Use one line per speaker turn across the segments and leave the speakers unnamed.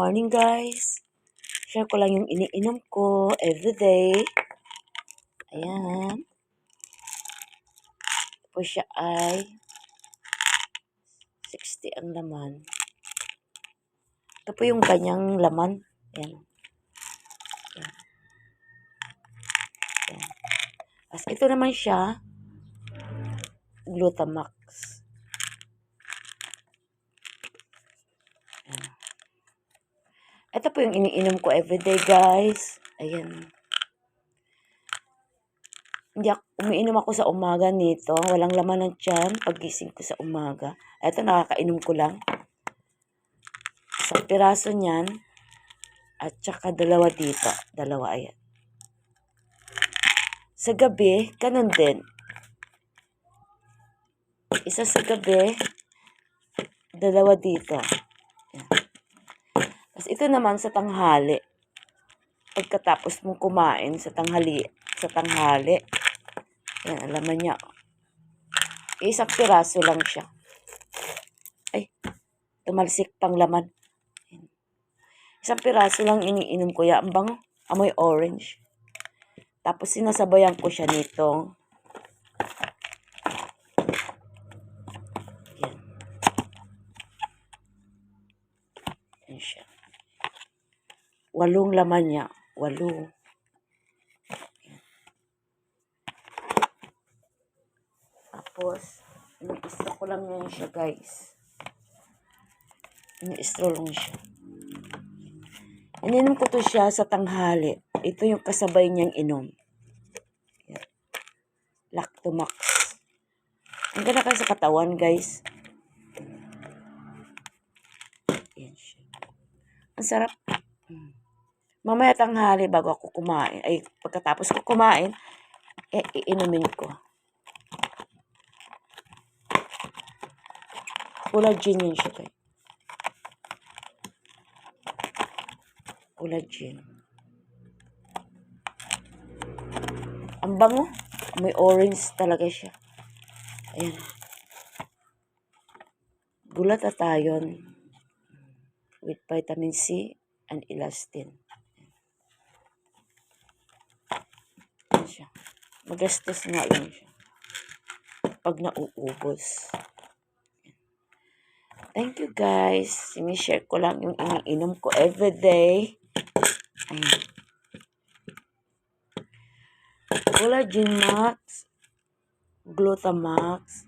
Morning guys. Share ko lang yung iniinom ko everyday. Ayan. Tapos siya ay 60 ang laman. Ito po yung kanyang laman. Ayan. Ayan. As ito naman siya, Glutamax. Ito po yung iniinom ko everyday, guys. Ayan. Hindi ako, umiinom ako sa umaga nito. Walang laman ng tiyan pagising ko sa umaga. Ito, nakakainom ko lang. Isang piraso niyan. At saka dalawa dito. Dalawa, ayan. Sa gabi, ganun din. Isa sa gabi, dalawa dito. Ayan. Tapos ito naman sa tanghali. Pagkatapos mong kumain sa tanghali, sa tanghali. Yan, alaman niya. Isang piraso lang siya. Ay, tumalsik pang laman. Isang piraso lang iniinom ko. Ang bango. Amoy orange. Tapos sinasabayan ko siya nito. Yan. Yan siya. Walong laman niya. Walo. Tapos, ini-straw ko lang yan siya, guys. Ini-straw lang siya. Ininom ko to siya sa tanghali. Ito yung kasabay niyang inom. Yan. Lactomax. Ang ganda kayo sa katawan, guys. Yan. Ang sarap. Mamaya tanghali bago ako kumain. Ay, pagkatapos ko kumain, eh, iinumin ko. Collagen yun siya, guys. Collagen. Ang bango. May orange talaga siya. Ayan. Bulat at iron with vitamin C and elastin. Ayan siya. Magastos nga lang siya. Pag nauubos. Thank you guys. Sinishare ko lang yung iniinom ko everyday. Ayan. Collagen Max, Glutamax,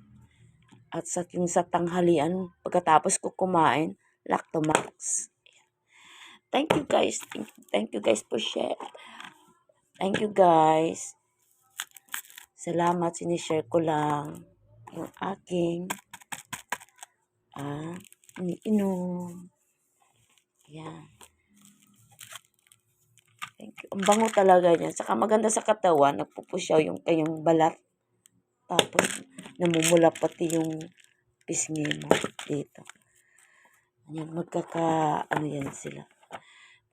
at sa yung sa tanghalian, pagkatapos ko kumain, Lactomax. Thank you guys. Thank you guys for share. Thank you guys. Salamat, sinishare ko lang yung aking ah, iniinom. Yan. Thank you. Ang bango talaga niya. Saka maganda sa katawan. Nagpupusyaw yung kanyang balat. Tapos, namumula pati yung pisngi mo dito. Ayan, magkaka, ano yan sila.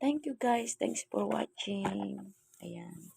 Thank you guys. Thanks for watching. Ayan.